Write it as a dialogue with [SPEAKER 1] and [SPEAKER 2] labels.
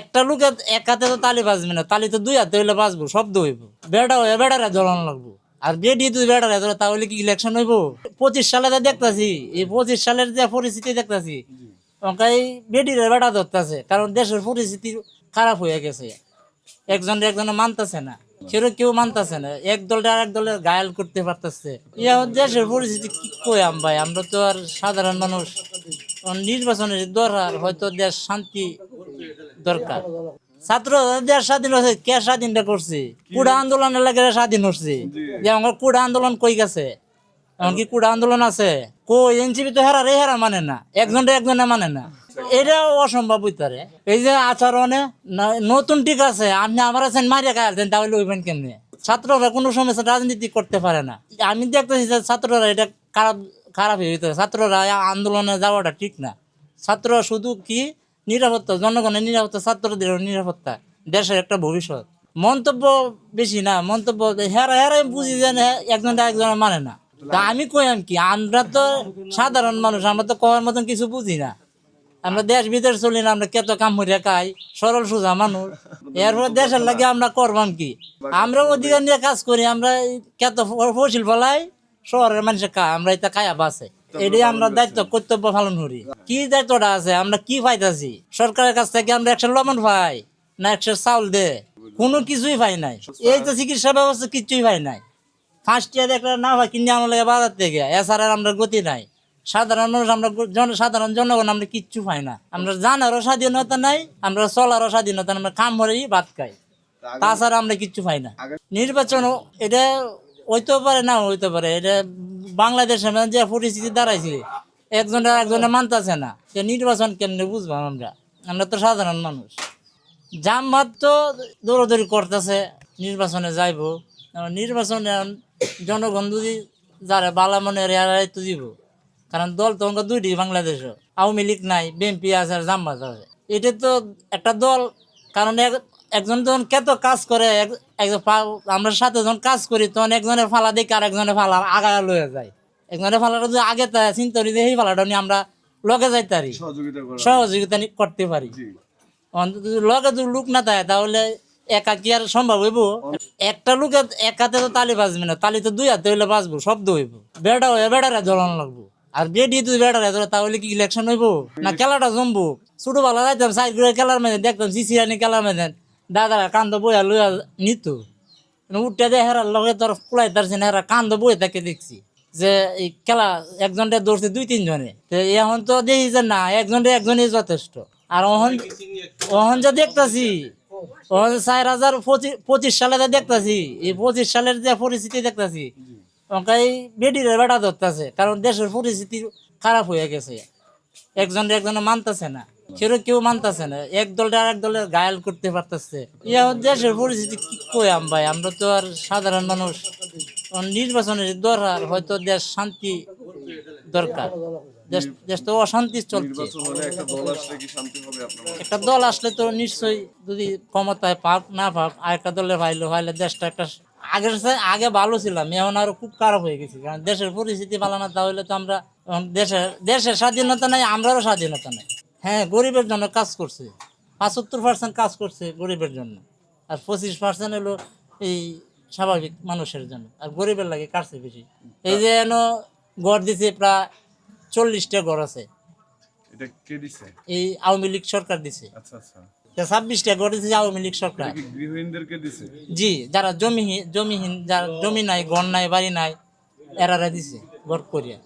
[SPEAKER 1] একটা লোক এক হাতে তো তালি বাজবে না, তালি তো দুই হাতে হইলে বাজবো শব্দ হইব। বেড়া হয়ে বেড়ারে জ্বলানো লাগবো। আর বেডি তুই বেড়ারে ধরে তাহলে কি ইলেকশন হইব? পঁচিশ সালে তো দেখতাছি, এই পঁচিশ সালের যে পরিস্থিতি দেখতাছি ওখানে বেডিরে বেড়া ধরতেছে, কারণ দেশের পরিস্থিতি খারাপ হয়ে গেছে। একজন একজনে মানতেছে না কেউ কেউ মানতেছে না, এক দলটা আরেক দলের গায়াল করতে পারতেছে। দেশের পরিস্থিতি কি কইয়াম ভাই? আমরা তো আর সাধারণ মানুষ, নির্বাচনের দরকার হয়তো দেশ শান্তি দরকার। ছাত্র স্বাধীন হচ্ছে কে স্বাধীনটা করছে? কুড়া আন্দোলনের লাগে স্বাধীন হচ্ছে। যে আমার কুড়া আন্দোলন কই গেছে? এমনকি কুড়া আন্দোলন আছে। কই এনসিপি তো হেরা রে হেরা মানে না। একজনটা একজনে মানে না। এটা অসম্ভব হইতারে এই যে আচরণে নতুন ঠিক আছে আপনি আমার আছেন মারিয়া খাই আছেন তাহলে ওইবেন কেমনে? ছাত্ররা কোনো সময় রাজনীতি করতে পারে না। আমি দেখতেছি যে ছাত্ররা এটা খারাপ খারাপ হয়ে হইতে ছাত্ররা আন্দোলনে যাওয়াটা ঠিক না। ছাত্ররা শুধু কি নিরাপত্তা, জনগণের নিরাপত্তা ছাত্রদের নিরাপত্তা, দেশের একটা ভবিষ্যৎ। মন্তব্য বেশি না, মন্তব্য হেরা হেরা বুঝি যে একজন একজন মানে না। তা আমি কইম কি? আমরা তো সাধারণ মানুষ, আমরা তো কওয়ার মতন কিছু বুঝি না। আমরা দেশ বিদেশ চলি না, আমরা কেত কাম হইয়া খাই, সরল সোজা মানুষ। এরপর দেশের লাগে আমরা করবাম কি? আমরা অধিকার নিয়ে কাজ করি, আমরা কেত ফসিল ফলাই, শহরের মানুষের খায় আমরা এটা খায়া বাসে এটাই আমরা দায়িত্ব কর্তব্য পালন করি। কি দায়িত্বটা আছে? আমরা কি পাইতাছি? সরকারের কাছ থেকে আমরা একশো লবণ পাই না একশো চাউল দে। কোনো কিছুই পাই নাই। এই তো চিকিৎসা ব্যবস্থা কিছুই পাই নাই। ফার্স্ট ইয়ার একটা না হয় কিনে আনা লাগে বাজার থেকে। এছাড়া আমরা গতি নাই। সাধারণ মানুষ আমরা সাধারণ জনগণ আমরা কিচ্ছু পাই না। আমরা জানারও স্বাধীনতা নাই আমরা চলারও স্বাধীনতা আমরা কাম করেই ভাত খাই। তাছাড়া আমরা কিচ্ছু পাই না। নির্বাচন এটা হইতে পারে না হইতে পারে। এটা বাংলাদেশের যে পরিস্থিতি দাঁড়াইছে একজনে একজনে মানতেছে না। সে নির্বাচন কেন্দ্রে বুঝব আমরা। আমরা তো সাধারণ মানুষ। জামাত তো দৌড়াদৌড়ি করতেছে, নির্বাচনে যাইব। নির্বাচনে জনগণ যদি যারা বালা মনে রেয়ারাই তো দিব, কারণ দল তো অঙ্ক দুইটি বাংলাদেশও। আওয়ামী লীগ নাই, বিএনপি আছে আর জামাত আছে। এটা তো একটা দল, কারণ এক- একজন যখন কত কাজ করে একজন আমরা সাথে যখন কাজ করি তখন একজনের ফালা দেখি আর একজনের ফালা আগায় লয়ে যায়। একজনের ফালাটা যদি আগে চিন্তা করি যে এই ফালাটা নিয়ে আমরা লগে যাইতে পারি।
[SPEAKER 2] সহযোগিতা করা
[SPEAKER 1] করতে পারি। লগে যদি লোক না থাকে তাহলে একা কি আর সম্ভব হইব? একটা লোক এক হাতে তো তালি বাজবে না তালি তো দুই হাতে হইলে বাজবো শব্দ হইব। বেড়া হয়ে বেড়ারে জ্বলানো লাগবো। আর বেডি তুই বেড়ারে ধরে তাহলে কি ইলেকশন হইব? না খেলাটা জমবো? ছোট বেলা যাইতাম সাইড করে খেলার মধ্যে দেখতাম সিসিরানি খেলার মধ্যে। দাদারা কান্দ বইয়া লইয়া নিত। উঠতে দেয় হেরা লগে তোর কুলাই তারছে না হেরা কান্দ বই তাকে দেখছি। যে এই খেলা একজনটা দৌড়ছে দুই তিনজনে তো এখন তো দেখি যে না একজনটা একজনই যথেষ্ট। আর অহন অহন যে দেখতাছি, অহন চার হাজার পঁচিশ সালে যে দেখতাছি, এই পঁচিশ সালের যে পরিস্থিতি দেখতাছি ওখানে বেডিরে বেড়া ধরতেছে। কারণ দেশের পরিস্থিতি খারাপ হয়ে গেছে। একজন একজনে মানতেছে না। কেউ কেউ মানতেছে না। এক দলটা দলের গায়াল করতে পারতেছে। দেশের পরিস্থিতি কি ভাই? আমরা তো আর সাধারণ মানুষ। নির্বাচনের দরকার হয়তো দেশ শান্তি দরকার। দেশ দেশ তো অশান্তি চলছে।
[SPEAKER 2] একটা দল আসলে
[SPEAKER 1] তো নিশ্চয়ই যদি ক্ষমতায় পাক না পাক আরেকটা দলে পাইলো পাইলে দেশটা একটা আগের আগে ভালো ছিলাম এখন আরও খুব খারাপ হয়ে গেছি। কারণ দেশের পরিস্থিতি ভালো না তাহলে তো আমরা দেশের দেশের স্বাধীনতা নাই আমরারও স্বাধীনতা নাই। হ্যাঁ গরিবের জন্য কাজ করছে। পঁচাত্তর পার্সেন্ট কাজ করছে গরিবের জন্য। আর পঁচিশ পার্সেন্ট হলো এই স্বাভাবিক মানুষের জন্য। আর গরিবের লাগে কাটছে বেশি। এই যে এন গড় দিছে প্রায় চল্লিশটা ঘর আছে।
[SPEAKER 2] দিছে?
[SPEAKER 1] এই আওয়ামী লীগ সরকার দিছে।
[SPEAKER 2] আচ্ছা আচ্ছা।
[SPEAKER 1] ছাব্বিশটা করে দিয়েছে আওয়ামী লীগ সরকার।
[SPEAKER 2] গৃহহীনদেরকে দিছে?
[SPEAKER 1] জি যারা জমিহীন জমিহীন যারা জমি নাই ঘর নাই বাড়ি নাই এরারা দিছে ঘর করিয়া।